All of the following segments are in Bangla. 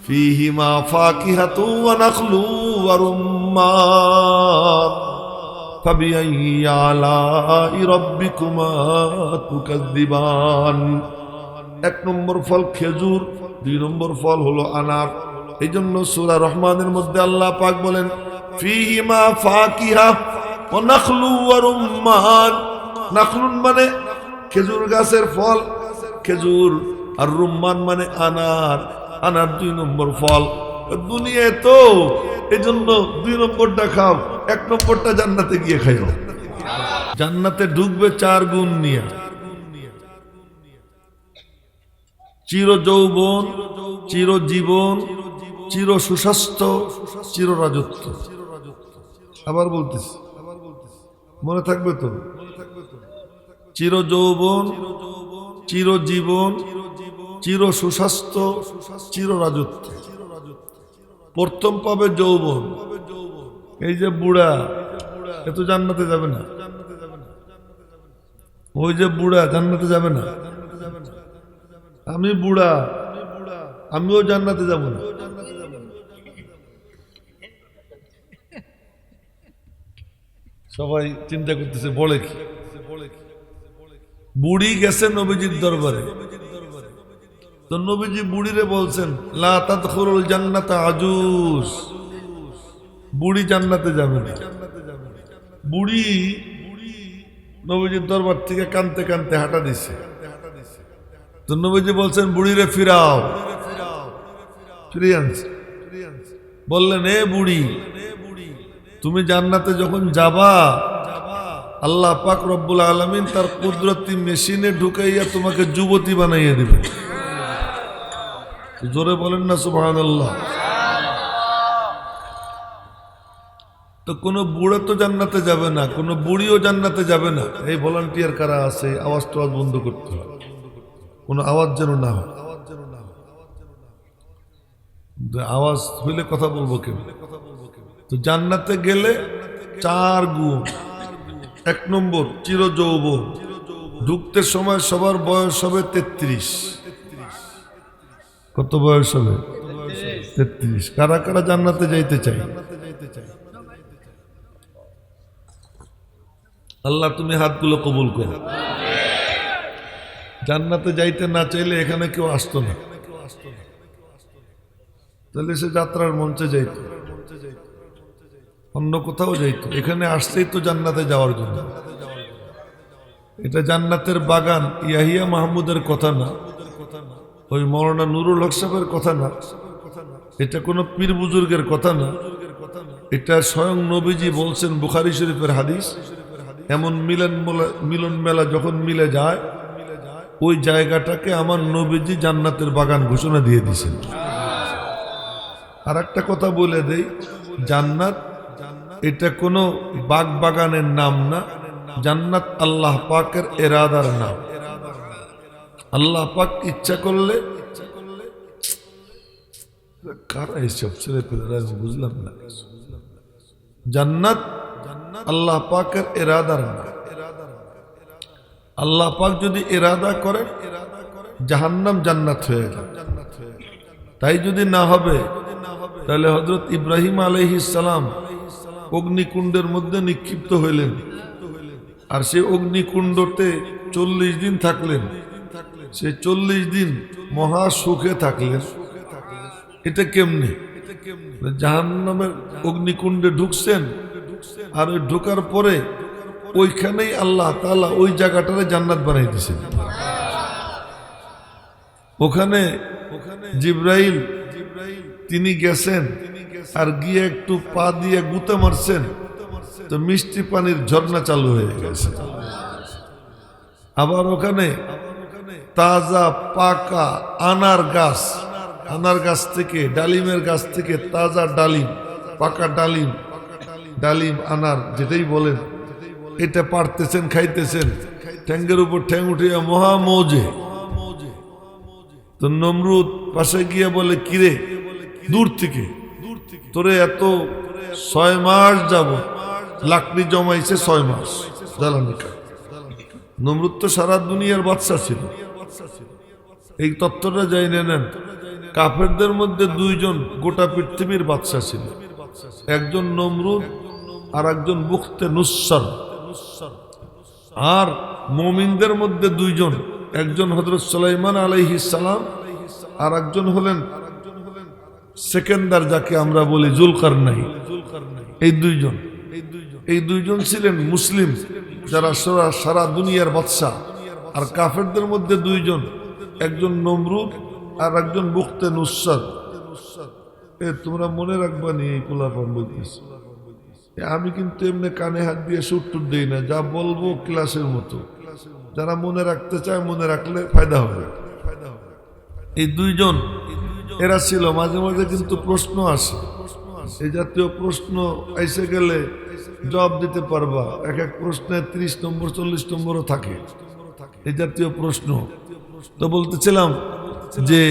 ফিহিমা ফাকিহাতু ওয়া নাখলু ওয়া রুম্মান فبأي آلاء ربكما تكذبان এক নম্বর ফল খেজুর দুই নম্বর ফল হলো আনার এই জন্য সুরা রহমানের মধ্যে আল্লাহ পাক বলেন ফিহিমা ফাকিহা ও নাখলু ওয়া রুম্মান নাখলুন মানে খেজুর গাছের ফল খেজুর আর রুম্মান মানে আনার আনার দুই নম্বর ফল। দুনিয়ায় তো এই জন্য দুই নম্বরটা খাও, এক নম্বরটা জান্নাতে গিয়ে খাইও। জান্নাতে ঢুকবে চার গুণ নিয়ে। চির যৌবন চির জীবন চির সুস্বাস্থ্য, চির রাজত্ব। আবার বলতেছি, মনে থাকবে তো? চির যৌবন চির জীবন চির সুস্বাস্থ্য, চির রাজত্ব। প্রথম পাবে যৌবন। এই যে বুড়া এত জান্নাতে যাবে না। ওই যে বুড়া, জান্নাতে যাবে না। আমি বুড়া, আমিও জান্নাতে যাব না। সবাই চিন্তা করতেছে, বলে কি? বুড়ি গেছে নবীজির দরবারে। তো নবীজি বুড়িরে বলছেন, লা তাদখুলুল জান্নাতা আজুজ। বুড়ি জান্নাতে যাবে না। বুড়ি নবীজির দরবার থেকে কানতে কানতে হাঁটা দিছে। তো নবীজি বলছেন, বুড়িরে ফিরাও। ফিরিয়ে আনছে। বললেন, এ বুড়ি, তুমি জান্নাতে যখন যাবা, আল্লাহ পাক রব্বুল আলমিন তার কুদরতি মেশিনে ঢুকাইয়া তোমাকে যুবতী বানাইয়া দিবে জোরে বলেন না সুবাহান আল্লাহ তো কোনো বুড়ো তো জান্নাতে যাবে না, কোনো বুড়িও জান্নাতে যাবে না। এই ভলান্টিয়ার কারা আছে? আওয়াজ তো টাওয়াজ বন্ধ করতে হবে কোনো আওয়াজ যেন না হয়। আওয়াজ হইলে কথা বলব কেউ? তো জান্নাতে গেলে চার গুণ। এক নম্বর চির যৌবন ঢুকতে সময় সবার বয়স হবে তেত্রিশ। কত বয়স হবে? তেত্রিশ। কারা কারা জান্নাতে যাইতে চাই আল্লাহ, তুমি হাতগুলো কবুল করো। জান্নাতে যাইতে না চাইলে এখানে কেউ আসতো না। তাহলে সে যাত্রার মঞ্চে যাইত। অন্য কোথাও যাইত। এখানে আসতেই তো জান্নাতে যাওয়ার জন্য। এটা জান্নাতের বাগান ইয়াহিয়া মাহমুদের কথা না। ওই মৌলানা নুরুল হক সাহেবের কথা না। এটা কোনো পীর বুজুর্গের কথা না। এটা স্বয়ং নবীজি বলছেন বুখারি শরীফের হাদিস। এমন মিলন মিলন মেলা যখন মিলে যায়, ওই জায়গাটাকে আমার নবীজি জান্নাতের বাগান ঘোষণা দিয়ে দিয়েছেন। আর একটা কথা বলে দেই, জান্নাত এটা কোনো বাগ বাগানের নাম না, জান্নাত আল্লাহ পাকের এরাদার নাম। আল্লাহ পাক ইচ্ছা করলে কারা এইসব ছেলে পেলেরা বুঝলাম না। জান্নাত আল্লাহ পাকের এরাদার নাম আল্লাহ পাক যদি এরাদা করেন জাহান্নাম জান্নাত হয়ে গেল। তাই যদি না হবে, তাহলে হজরত ইব্রাহিম সালাম অগ্নিকুণ্ডের মধ্যে নিক্ষিপ্ত হইলেন। আর সে অগ্নিকুণ্ডতে চল্লিশ দিন থাকলেন। সে চল্লিশ দিন মহা সুখে থাকলেন এটা কেমনি? জাহান্নামের অগ্নিকুণ্ডে ঢুকছেন আর ওই ঢোকার পরে ওইখানেই আল্লাহ তাআলা ওই জায়গাটারে জান্নাত বানাই দিয়েছেন। ওখানে জিব্রাইল, তিনি গেছেন আর গিয়ে একটু পা দিয়ে গুতে মারছেন, তো মিষ্টি পানির ঝর্ণা চালু হয়ে গেছে। আবার ওখানে তাজা, পাকা, আনার গাছ। আনার গাছ থেকে, ডালিমের গাছ থেকে তাজা ডালিম, পাকা ডালিম ডালিম, আনার, যেটাই বলেন, এটা পারতেছেন, খাইতেছেন। ঠ্যাঙ্গের উপর ঠ্যাং উঠিয়া মহা মৌজে। তো নমরুদ পাশে গিয়ে বলে, কিরে, দূর থেকে? তোরে এত ছয় মাস যাব লাকড়ি জমাইছে ছয় মাস। জ্বালানি নমরুদ তো সারা দুনিয়ার বাচ্চা ছিল। এই তত্ত্বটা যাই নেন। কাফেরদের মধ্যে দুইজন গোটা পৃথিবীর বাদশা ছিল। একজন নমরুদ আর একজন বুখতে নুসর আর মমিনদের মধ্যে দুইজন, একজন হজরত সুলাইমান আলাইহি সালাম আর একজন হলেন সেকেন্দার যাকে আমরা বলি জুলকার নাই এই দুইজন। এই দুইজন ছিলেন মুসলিম, যারা সারা সারা দুনিয়ার বাদশাহ। আর কাফেরদের মধ্যে দুইজন একজন নমরুদ আর একজন বুখতে নুসর এ, তোমরা মনে রাখবা নি এই পোলাপান বলতেছি। আমি কিন্তু এমনি কানে হাত দিয়ে সুট্টুর দিই না, যা বলব ক্লাসের মতো। যারা মনে রাখতে চায় মনে রাখলে ফায়দা হবে। এই দুইজন, এরা ছিল, মাঝে মাঝে কিন্তু প্রশ্ন আসে। এই জাতীয় প্রশ্ন এসে গেলে জবাব দিতে পারবা। এক এক প্রশ্নে ত্রিশ নম্বর, চল্লিশ নম্বরও থাকে। এই জাতীয় প্রশ্ন। তো বলতেছিলাম যে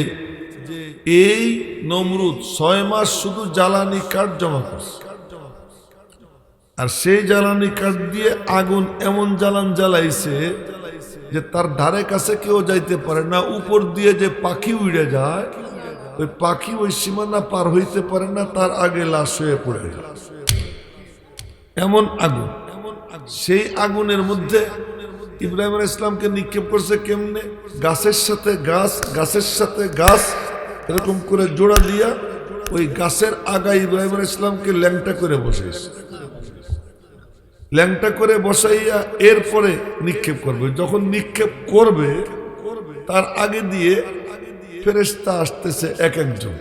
এই নমরুদ ছয় মাস শুধু জ্বালানি কাঠ জমা করছে। আর সেই জ্বালানি কাঠ দিয়ে আগুন এমন জ্বালান জ্বালাইছে যে তার ধারে কাছে কেউ যাইতে পারে না, উপর দিয়ে যে পাখি উড়ে যায়, ওই পাখি ওই সীমানা পার হইতে পারে না, তার আগে লাশ হয়ে পড়ে এমন আগুন। সেই আগুনের মধ্যে ইব্রাহিম ইসলামকে নিক্ষেপ করছে কেমনে? গাছের সাথে গাছ, গাছের সাথে গাছ, এরকম করে জোড়া দিয়া ওই গাছের আগা ইব্রাহিম ইসলামকে ল্যাংটা করে বসেছে ল্যাংটা করে বসাইয়া এরপরে নিক্ষেপ করবে। যখন নিক্ষেপ করবে, তার আগে দিয়ে ফেরেস্তা আসতেছে এক একজন।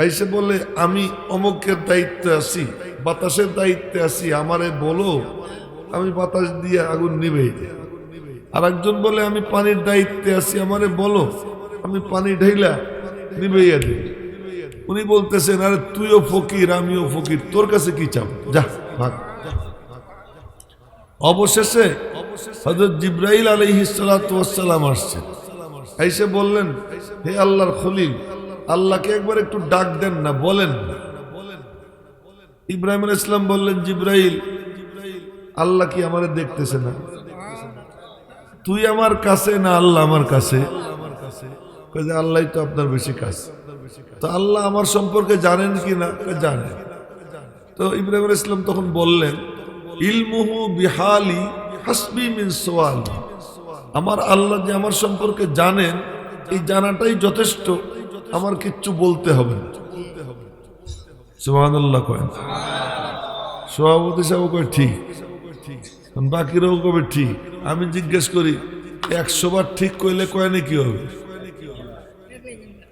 আইসে বলে আমি অমুকের দায়িত্বে আছি, বাতাসের দায়িত্বে আছি, আমারে বলো আমি বাতাস দিয়ে আগুন দিই। আর একজন বলে, আমি পানির দায়িত্বে আছি, আমারে বলো, আমি পানি ঢেইলা দিই। উনি বলতেছেন, আরে তুইও ফকির, আমিও ফকির, তোর কাছে কি চাও? যা, ভাগ। অবশেষে হজরত জিব্রাইল আলহিসাল্লাম আসছেন এসে বললেন, হে আল্লাহর খলিল, আল্লাহকে একবার একটু ডাক দেন না, বলেন ইব্রাহিম ইসলাম বললেন, জিব্রাইল আল্লাহ কি আমারে দেখতেছে না? তুই আমার কাছে না আল্লাহ আমার কাছে? আল্লাহ তো আপনার বেশি কাছে। তো আল্লাহ আমার সম্পর্কে জানেন কি না? জানেন তো ইব্রাহিম ইসলাম তখন বললেন, ইলমুহু বিহালি হাসবি মিন সোয়ালি। আমার আল্লাহ যে আমার সম্পর্কে জানেন, এই জানাটাই যথেষ্ট। আমার কিচ্ছু বলতে হবে সুবহানাল্লাহ কয়েন সভাপতি সাহেব কয়, ঠিক। বাকিরাও কবে ঠিক? আমি জিজ্ঞেস করি, একশো বার ঠিক কইলে কয়নি কি হবে?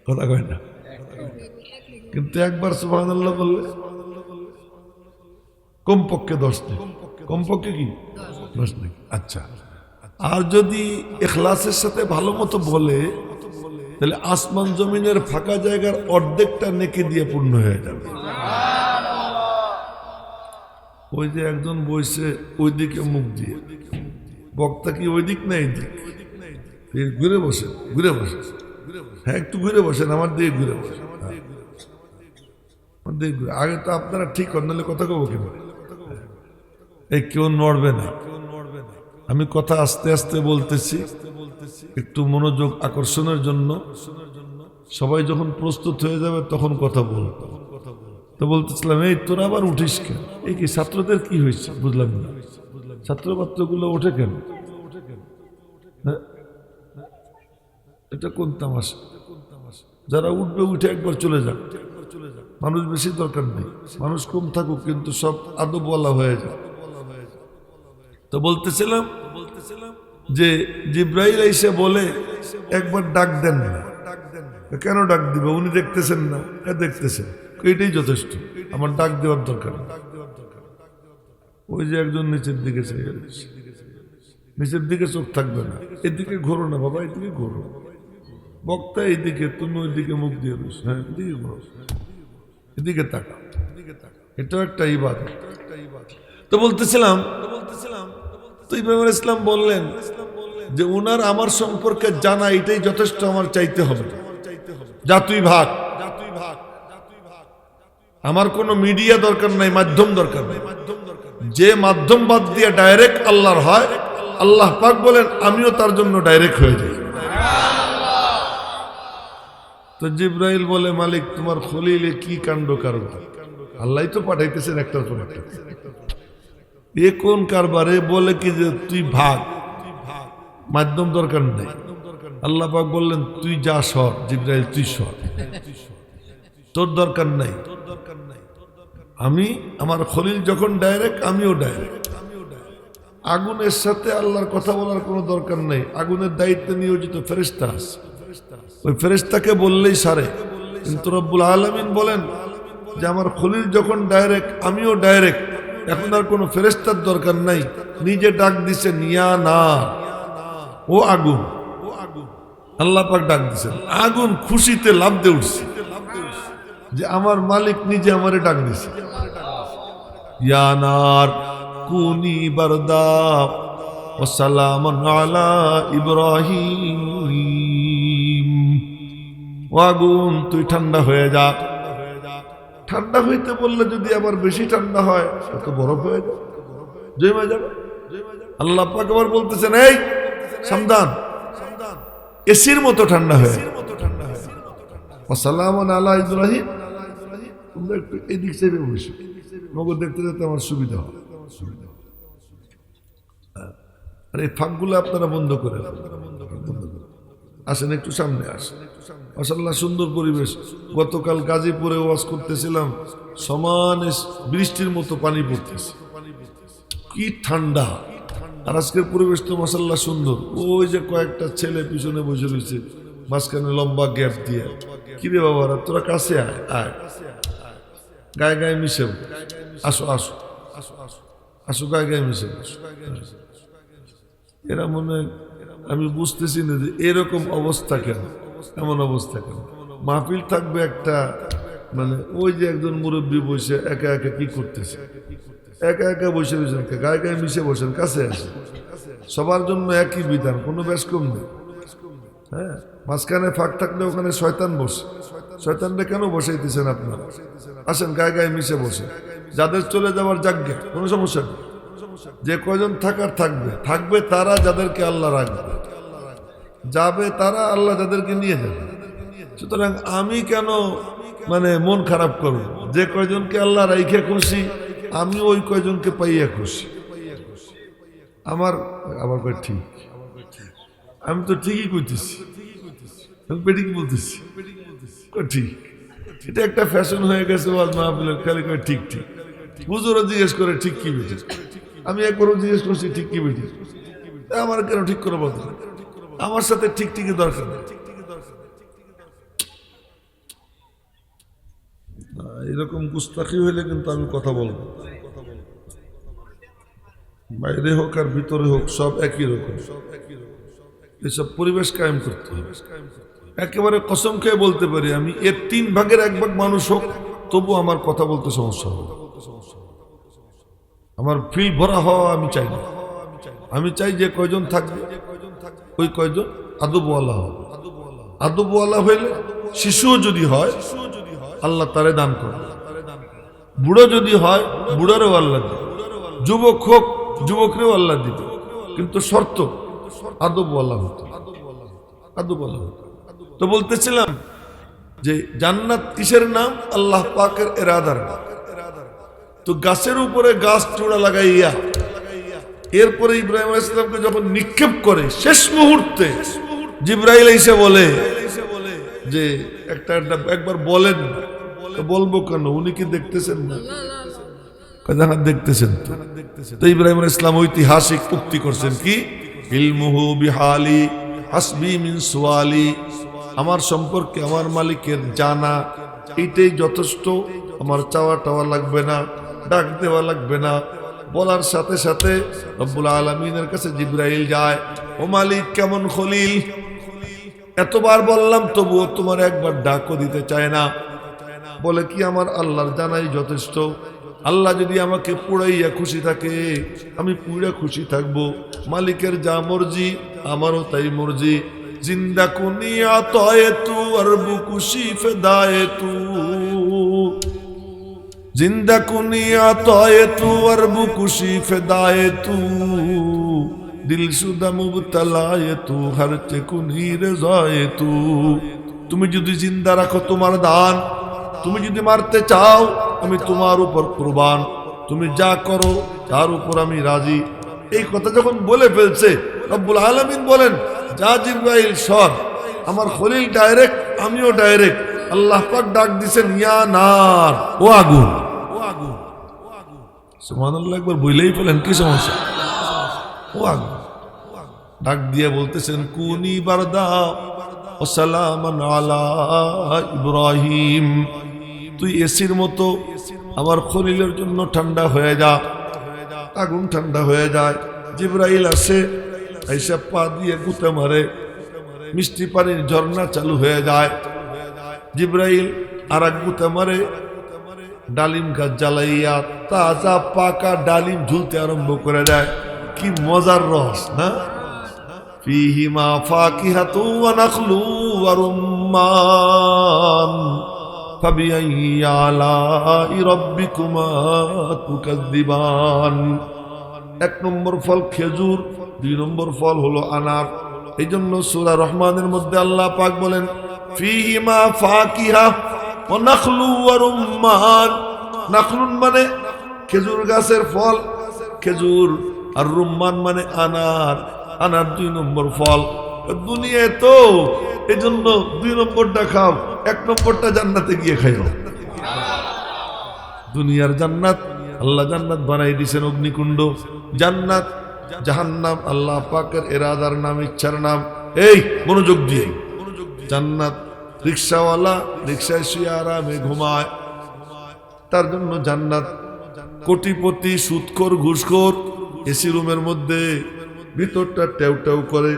কথা কয় না। কিন্তু একবার সুবহানাল্লাহ বললে, কমপক্ষে দশ নেই। কমপক্ষে কি? দশ নেই। আচ্ছা। আর যদি এখলাসের সাথে ভালো মতো বলে, তাহলে আসমান জমিনের ফাঁকা জায়গার অর্ধেকটা নেকি দিয়ে পূর্ণ হয়ে যাবে। ওই যে একজন বইছে ওই দিকে মুখ দিয়ে। বক্তা কি ওই দিক না এই দিক? ঘুরে বসে ঘুরে বসে। হ্যাঁ একটু ঘুরে বসেন, আমার দিকে ঘুরে বসে আমার দিকে ঘুরে। আগে তো আপনারা ঠিক হন, নাহলে কথা কব কেন এই কেউ নড়বে না। আমি কথা আস্তে আস্তে বলতেছি, একটু মনোযোগ আকর্ষণের জন্য। সবাই যখন প্রস্তুত হয়ে যাবে, তখন কথা বল তো বলতেছিলাম, এই, তোরা আবার উঠিস কেন? এই কি, ছাত্রদের কি হয়েছে? বুঝলাম না। ছাত্র ছাত্রগুলো ওঠে কেন? হ্যাঁ? এটা কোন তামাশা? যারা উঠবে, উঠে একবার চলে যাক। মানুষ বেশি দরকার নেই। মানুষ কম থাকুক, কিন্তু সব আদব বলা হয়ে যায় তো বলতেছিলাম যে, জিব্রাইল এসে বলে, একবার ডাক দেন না। কেন ডাক দিবে? উনি দেখতেছেন না। দেখতেছেন এটাই যথেষ্ট। আমার ডাক দেওয়ার দরকার। ওই যে একজন নিচের দিকে। নিচের দিকে চোখ থাকবে না। এদিকে ঘোরো না বাবা, এদিকে ঘোরো। বক্তা এদিকে, তুমি ওইদিকে মুখ দিয়ে রয়েছ হ্যাঁ এদিকে ঘোরো। এদিকে তাকা এটাও একটা ইবাদত। তো বলতেছিলাম, তো আলাইহিস ইসলাম বললেন যে ওনার আমার সম্পর্কে জানা এটাই যথেষ্ট, আমার চাইতে হবে। যা তুই ভাগ। আমার কোনো মিডিয়া দরকার নাই, মাধ্যম দরকার নাই। যে মাধ্যম বাদ দিয়ে ডাইরেক্ট আল্লাহর হয়, আল্লাহ পাক বলেন, আমিও তার জন্য ডাইরেক্ট হয়ে যাই। তো জিব্রাইল বলে, মালিক, তোমার খলিলে কি কাণ্ড কারণ? আল্লাহ তো পাঠাইতেছেন একটার পর একটা। এ কোন কারবারে বলে কি যে তুই ভাগ? মাধ্যম দরকার নেই। আল্লাহ পাক বললেন, তুই যা সর, জিব্রাইল, তুই সর। তোর দরকার নাই। আমি, আমার খলিল যখন ডাইরেক্ট আমিও ডাইরেক্ট আগুনের সাথে আল্লাহর কথা বলার কোনো দরকার নেই। আগুনের দায়িত্বে নিয়োজিত ফেরেস্তা আছে। ওই ফেরেস্তাকে বললেই সারে। কিন্তু রব্বুল আলমিন বলেন যে, আমার খলিল যখন ডাইরেক্ট আমিও ডাইরেক্ট এখন আর কোনো ফেরেস্তার দরকার নাই। নিজে ডাক দিছে, নিয়া না। ও আগুন। আল্লাহ পাক ডাক দিছেন। আগুন খুশিতে লাভ দিয়ে উঠছে। যে আমার মালিক নিজে আমারে ডাক দিছে। ইয়ানার কুনি বারদা ওসালাম আলা ইব্রাহিম। ও আগুন তুই ঠান্ডা হয়ে যা। ঠান্ডা হইতে বললে যদি আবার বেশি ঠান্ডা হয় তো বরফ হয়ে যাবে। জমে যাবে আল্লাহ পাক আবার বলতেছেন, এই সাবধান এসির মতো ঠান্ডা হয়ে ওসালাম আলা ইব্রাহিম। তোমরা একটু এদিক সাইডে বসে মগজ দেখতে দেখতে আমার সুবিধা হয় আর, এই ফাঁকগুলো আপনারা বন্ধ করে আসেন, একটু সামনে আসেন। মাসাল্লাহ সুন্দর পরিবেশ। গতকাল গাজীপুরে ওয়াজ করতেছিলাম, সমান বৃষ্টির মতো পানি পড়তেছে। কি ঠান্ডা। আর আজকের পরিবেশ তো মাসাল্লাহ সুন্দর। ওই যে কয়েকটা ছেলে পিছনে বসে রয়েছে, মাঝখানে লম্বা গ্যাপ দিয়ে। কিরে বাবারা, তোরা কাছে আয় আয়। গায়ে গায়ে মিশে আসো আসো আসো আসো আসো গায়ে গায়ে মিশে এরা মনে আমি বুঝতেছি না যে এরকম অবস্থা কেন? এমন অবস্থা কেন? মাহফিল থাকবে একটা মানে ওই যে একজন মুরব্বী বসে একা একা কি করতেছে? একা একা বসে রয়েছেন গায়ে গায়ে মিশে বসেন, কাছে আসে সবার জন্য একই বিধান, কোনো বেশ কম নেই। হ্যাঁ? মাঝখানে ফাঁক থাকলে ওখানে শয়তান বসে। শয়তানটা কেন বসাইতেছেন আপনারা? আসেন, গায়ে গায়ে মিশে বসে। যাদের চলে যাওয়ার যাজ্ঞা, কোনো সমস্যা নেই। যে কয়জন থাকার থাকবে থাকবে তারা যাদেরকে আল্লাহ রাখবে। যাবে তারা আল্লাহ যাদেরকে নিয়ে যাবে। সুতরাং আমি কেন মানে মন খারাপ করব? যে কয়জনকে আল্লাহ রাইখে খুশি, আমি ওই কয়জনকে পাইয়া খুশি। আমার আবার ঠিক? আমি তো ঠিকই কইতেছি। আমি পেটিং বলতেছি ঠিক। এটা একটা ফ্যাশন হয়ে গেছে ওয়াজ মাহফিলের খালি কয়, ঠিক ঠিক। হুজুরও জিজ্ঞেস করে, ঠিক কি বেটি আমি একবারও জিজ্ঞেস করছি, ঠিক কি বেটি আমার কেন ঠিক করে বলতে আমার সাথে ঠিক ঠিকই দরকার এরকম গুস্তাখি হইলে কিন্তু আমি কথা বলব বাইরে হোক আর ভিতরে হোক সব একই রকম সব একই রকম। এসব পরিবেশ কায়েম করতে হবে। একেবারে কসম খেয়ে বলতে পারি, আমি এর তিন ভাগের এক ভাগ মানুষ হোক তবু আমার কথা বলতে সমস্যা হবে আমার ফিল ভরা হওয়া আমি চাই না। আমি চাই যে কয়জন থাকবে, ওই কয়জন আদবওয়ালা হবে। আদবওয়ালা হইলে শিশুও যদি হয়, আল্লাহ তারে দান করবে বুড়ো যদি হয়, বুড়ারও আল্লাহ দিবে। যুবক হোক, যুবকরেও আল্লাহ দিবে। কিন্তু শর্ত, আদবওয়ালা হতো আদবওয়ালা হতো তো বলতেছিলাম যে জান্নাত কিসের নাম? আল্লাহ পাকের এরাদার তো গাছের উপরে গাছ চূড়া লাগাইয়া, এরপরে ইব্রাহিম আলাইসালামকে যখন নিক্ষেপ করে, শেষ মুহূর্তে জিব্রাইল এসে বলে যে, একটা একটা একবার বলেন বলব কেন? উনি কি দেখতেছেন না? দেখতেছেন ইসলাম ঐতিহাসিক উক্তি করছেন কি? বিহালি হাসবি মিন সুয়ালি। আমার সম্পর্কে আমার মালিকের জানা এইটাই যথেষ্ট। আমার চাওয়া টাওয়া লাগবে না, ডাক দেওয়া লাগবে না। বলার সাথে সাথে রব্বুল আলমিনের কাছে জিব্রাইল যায়, ও মালিক, কেমন খলিল? এতবার বললাম, তবুও তোমার একবার ডাকও দিতে চায় না। বলে কি, আমার আল্লাহর জানাই যথেষ্ট। আল্লাহ যদি আমাকে পুড়াইয়া খুশি থাকে, আমি পুড়ে খুশি থাকব। মালিকের যা মর্জি, আমারও তাই মর্জি। জিন্দা কুনিয়া তয়ে তু, আর বুকুশি ফেদায়ে তু। জিন্দা কুনিয়া তয়ে তু, আর বুকুশি ফেদায়ে তু। দিল শুদা মুবতলায়ে তু, হর চে কুনি রেজায়ে তু। তুমি যদি জিন্দা রাখো তোমার দান, তুমি যদি মারতে চাও, আমি তোমার উপর কুরবান। তুমি যা করো, তার উপর আমি রাজি। এই কথা যখন বলে ফেলছে, রব্বুল আলমিন বলেন যা সর, আমার খলিল ডাইরেক্ট আমিও ডাইরেক্ট আল্লাহ পাক ডাক দিছেন, ইয়া নার ও আগুন ও আগুন। সুবহানাল্লাহ, একবার বইলেই ফেলেন, কি সমস্যা? ও আগুন। ডাক দিয়ে বলতেছেন, কুনি বারদা, ও সালামান আলা ইব্রাহিম। তুই এসির মতো আমার খলিলের জন্য ঠান্ডা হয়ে যা। আগুন ঠান্ডা হয়ে যায়। জিব্রাইল আসে আইসা পা দিয়ে গুতে মারে মিষ্টি পানির ঝর্ণা চালু হয়ে যায় জিব্রাইল আর এক গুতে মারে ডালিম গাছ জ্বালাইয়া তাজা পাকা ডালিম ঝুলতে আরম্ভ করে দেয় কি মজার রস না এক নম্বর ফল খেজুর দুই নম্বর ফল হলো আনার। এই জন্য সুরা রহমানের মধ্যে আল্লাহ পাক বলেন, ফিহিমা ফাকিহা ও নাখলু রুম্মান নাখলুন মানে খেজুর গাছের ফল, খেজুর। আর রুম্মান মানে আনার। আনার দুই নম্বর ফল। দুনিয়ায় তো এই জন্য দুই নম্বরটা খাও, এক নম্বরটা জান্নাতে গিয়ে খাইও। দুনিয়ার জান্নাত, আল্লাহ জান্নাত বানাই দিয়েছেন অগ্নিকুণ্ড। জান্নাত জাহান্নাম, আল্লাহ পাকের এরাদার নাম, ইচ্ছার নাম। এই, মনোযোগ দিয়ে। জান্নাত, রিক্সাওয়ালা, রিক্সায় শুয়ে আরামে ঘুমায়। তার জন্য জান্নাত। কোটিপতি, সুৎখোর, ঘুষখোর, এসি রুমের মধ্যে ভিতরটা টেউ টেউ করে।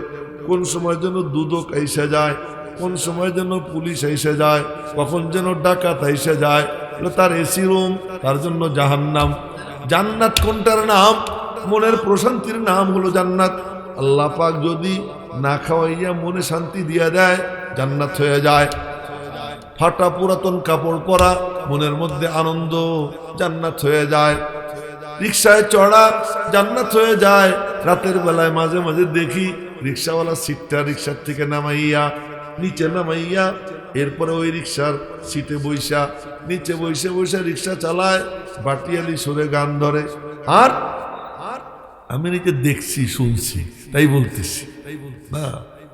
কোন সময় যেন দুদক আইসা যায়, কোন সময় যেন পুলিশ আইসা যায়, কখন যেন ডাকাত আইসা যায়। তার এসি রুম, তার জন্য জাহান্নাম। জান্নাত কোনটার নাম? মনের প্রশান্তির নাম হলো জান্নাত। আল্লাহ পাক যদি না খাওয়াইয়া মনে শান্তি দিয়া দেয়, জান্নাত হয়ে যায়। ফাটা পুরাতন কাপড় পরা, মনের মধ্যে আনন্দ, জান্নাত হয়ে যায়। রিক্সায় চড়া, জান্নাত হয়ে যায়। রাতের বেলায় মাঝে মাঝে দেখি রিক্সাওয়ালা সিটটা রিক্সার থেকে নামাইয়া, নিচে নামাইয়া, এরপরে ওই রিক্সার সিটে বৈশা নিচে বসে বসে রিক্সা চালায়, বাটিয়ালি সুরে গান ধরে। আর আমি নিচে দেখছি, শুনছি, তাই বলতেছি। না,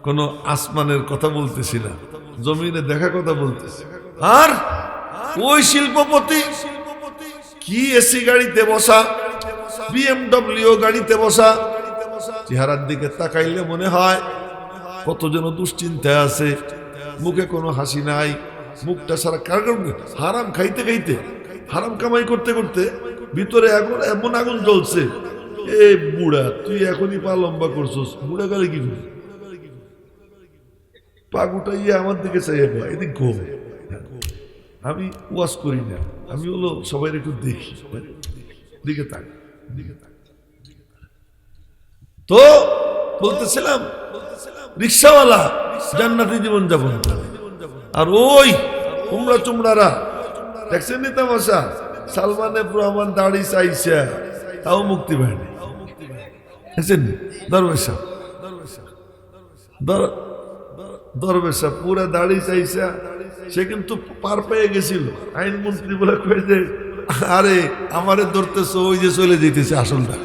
কোনো আসমানের কথা বলতেছি না, জমিনে দেখা কথা বলতেছি। আর ওই শিল্পপতি কি এসি গাড়িতে বসা, বিএমডব্লিউ গাড়িতে বসা, চেহারার দিকে তাকাইলে মনে হয় কত যেন দুশ্চিন্তায় আছে, মুখে কোনো হাসি নাই, মুখটা সারা কার হারাম খাইতে খাইতে, হারাম কামাই করতে করতে ভিতরে এখন এমন আগুন জ্বলছে এ বুড়া, তুই এখনই পা লম্বা করছস। বুড়া গেলে কি করবি? পা গুটাইয়ে আমার দিকে চাইয়ে পা এদিক ঘুম। আমি ওয়াজ করি না। আমি হলো সবাই একটু দেখি। দিকে তাক। দিকে তো বলতেছিলাম, রিক্সাওয়ালা জান্নাতি জীবন যাপন করে। আর ওই কুমড়া চুমড়ারা, দেখছেন নি তামাশা? সালমানে রহমান দাড়ি চাইছে, তাও মুক্তি পায়নি। দরবেশা দর দরবেশা পুরা দাড়ি চাইছে সে কিন্তু পার পেয়ে গেছিল। আইনমন্ত্রী বলে কয়ে আরে, আমারে ধরতেছ ওই যে চলে যেতেছে আসলটা।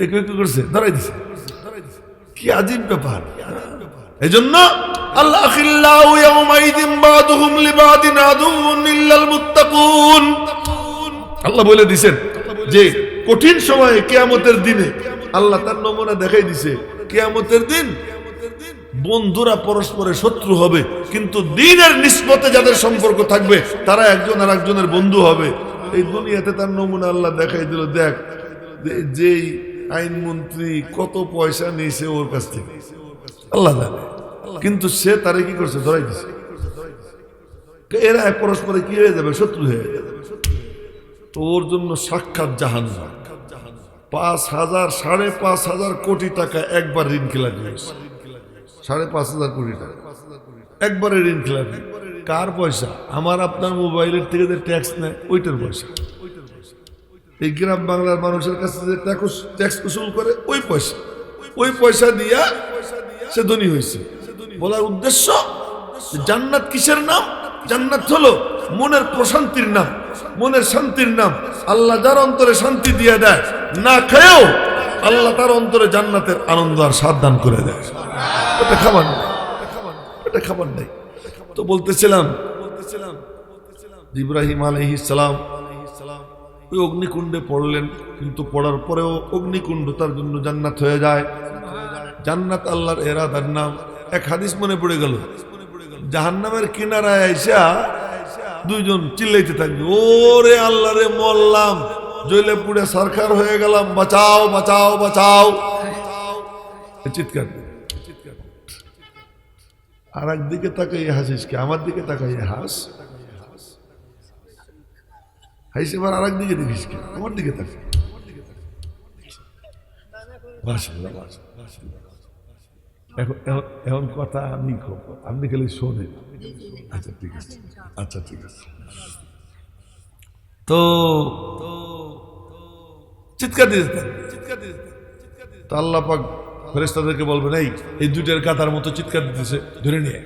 এই করছে, ধরাই দিছে। কি আজীব ব্যাপার। এই জন্য আল্লাহ বলে দিছেন যে কঠিন সময়ে কেয়ামতের দিনে আল্লাহ তার নমুনা দেখাই দিছে, কেয়ামতের দিন বন্ধুরা পরস্পরে শত্রু হবে, কিন্তু দিনের নিষ্পতে যাদের সম্পর্ক থাকবে, তারা একজন আর একজনের বন্ধু হবে। এই দুনিয়াতে তার নমুনা আল্লাহ দেখাই দিল, দেখ যেই আইনমন্ত্রী কত পয়সা নিয়েছে ওর কাছ থেকে। আল্লাহ জানে। কিন্তু সে তারে কি করছে? ধরাই দিছে। এরা পরস্পরে কি হয়ে যাবে? শত্রু হয়ে যাবে। ওর জন্য সাক্ষাৎ জাহান পাঁচ হাজার, সাড়ে পাঁচ হাজার কোটি টাকা একবার ঋণ খেলাপি হয়েছে সাড়ে পাঁচ হাজার কোটি টাকা। একবারে ঋণ খেলাপি কার পয়সা? আমার আপনার মোবাইলের থেকে যে ট্যাক্স নেয়, ওইটার পয়সা। এই গ্রাম বাংলার মানুষের কাছে যে ট্যাক্স উসুল করে, ওই পয়সা। ওই পয়সা দিয়া সে ধনী হয়েছে। বলার উদ্দেশ্য, জান্নাত কিসের নাম? জান্নাত হলো মনের প্রশান্তির নাম, মনের শান্তির নাম আল্লাহ যার অন্তরে শান্তি দিয়ে দেয়, না খেয়েও আল্লাহ তার অন্তরে জান্নাতের আনন্দ আর সাধ দান করে দেয়। এটা খাবার এটা খাবার নেই। তো বলতেছিলাম, ইব্রাহিম আলহিস সালাম ওই অগ্নিকুণ্ডে পড়লেন, কিন্তু পড়ার পরেও অগ্নিকুণ্ড তার জন্য জান্নাত হয়ে যায়। জান্নাত আল্লাহর এরাদার নাম। এক হাদিস মনে পড়ে গেল, জাহান্নামের কিনারায় আইসা দুইজন চিল্লাইতে থাকবে। ওরে আল্লাহ রে মরলাম। জইলে পুড়ে সরকার হয়ে গেলাম। বাঁচাও বাঁচাও বাঁচাও। চিৎকার। আর একদিকে তাকাই হাসিস কি? আমার দিকে তাকাইয়ে হাস। হাসি এবার আর একদিকে দেখিস আমার দিকে তাকাই। মাশাআল্লাহ, মাশাআল্লাহ। এখন এখন কথা কব আপনি খালি শোনেন। আচ্ছা ঠিক আছে। আচ্ছা ঠিক আছে। তো চিৎকার থাকবে, চিৎকার থাকবে। তো আল্লাহ পাক ফেরেশতাদেরকে বলবেন এই এই দুইটার কাতার মতো চিৎকার দিতেছে ধরে নিয়ে।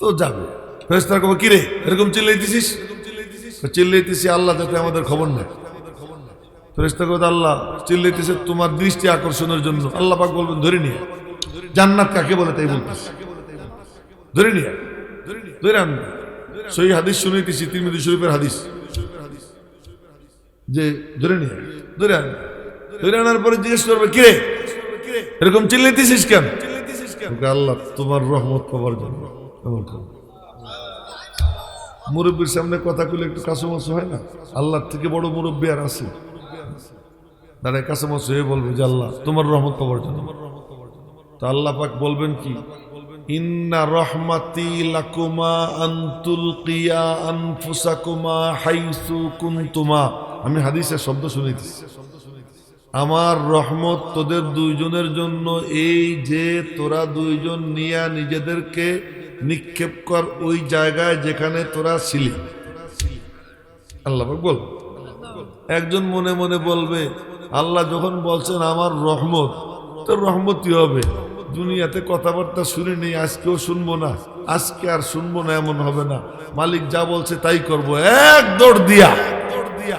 তো যাবে ফেরেশতারা কবে কিরে এরকম চিল্লাইতেছিস? চিল্লাইতেছি আল্লাহ যাতে আমাদের খবর নেয়। ফেরেশতা কথা আল্লাহ চিল্লাইতেছে তোমার দৃষ্টি আকর্ষণের জন্য। আল্লাহ পাক বলবেন, ধরে নিয়ে জান্নাত কাকে বলে তাই বলতেছে। ধরে নিয়ে। ধরে আন। সেই হাদিস শুনাইতেছি তিরমিদি শরীফের হাদিস। যে, ধরে নিয়ে ধরে আন। ধরে আনার পরে জিজ্ঞেস করবে, কিরে? এরকম চিল্লাইতেছিস কেন? আল্লাহ, তোমার রহমত পাবার জন্য। মুরব্বীর সামনে কথা কইলে একটু কাছামাছু হয় না? আল্লাহর থেকে বড় মুরব্বী আর আছে। দাঁড়ায় কাছামাছু হয়ে বলবে যে আল্লাহ, তোমার রহমত পাবার জন্য। তো আল্লাহ পাক বলবেন কি? ইন্না রহমাতি লাকুমা আন্তুল কিয়া আনফুসাকুমা হাইসু কুনতুমা। আমি হাদিসের শব্দ শুনেছি আমার রহমত তোদের দুইজনের জন্য, এই যে তোরা দুইজন নিয়া নিজেদেরকে নিক্ষেপ কর, ওই জায়গায় যেখানে তোরা ছিলি। আল্লাহ বল একজন মনে মনে বলবে আল্লাহ যখন বলছেন, আমার রহমত তো রহমতই হবে? দুনিয়াতে কথাবার্তা শুনে নেই, আজকেও শুনব না, আজকে আর শুনব না, এমন হবে না। মালিক যা বলছে তাই করব। এক দৌড় দিয়া,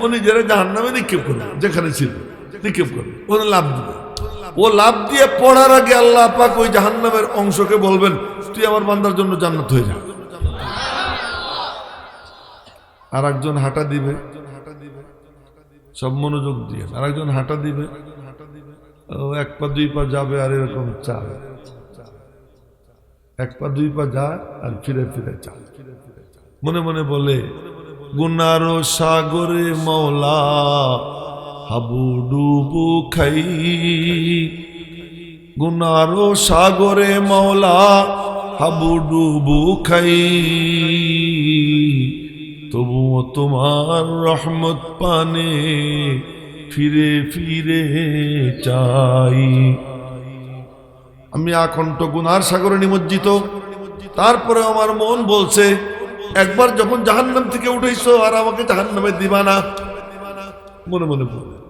ও নিজেরা জাহান নামে নিক্ষেপ করবে, যেখানে ছিল, নিক্ষেপ করবে ওরা লাভ দিবে ও লাভ দিয়ে পড়ার আগে আল্লাহ পাক ওই জাহান্নামের অংশকে বলবেন, তুই আমার বান্দার জন্য জান্নাত হয়ে যা। আর একজন হাঁটা দিবে সব মনোযোগ দিয়ে। আর একজন হাঁটা দিবে। এক পা, দুই পা যাবে আর এরকম চাল। এক পা, দুই পা যায় আর ফিরে ফিরে চাল মনে মনে বলে, গুনারো সাগরে মৌলা হাবু ডুবু খাই। গুনারো সাগরে মৌলা হাবু ডুবু খাই। তবুও তোমার রহমত পানে ফিরে ফিরে চাই। আমি আকণ্ঠ গুনার সাগরে নিমজ্জিত। তারপরে আমার মন বলছে, একবার যখন জাহান্নাম থেকে উঠেছ আর আমাকে জাহান্নামে দিবানা। মনে মনে বলে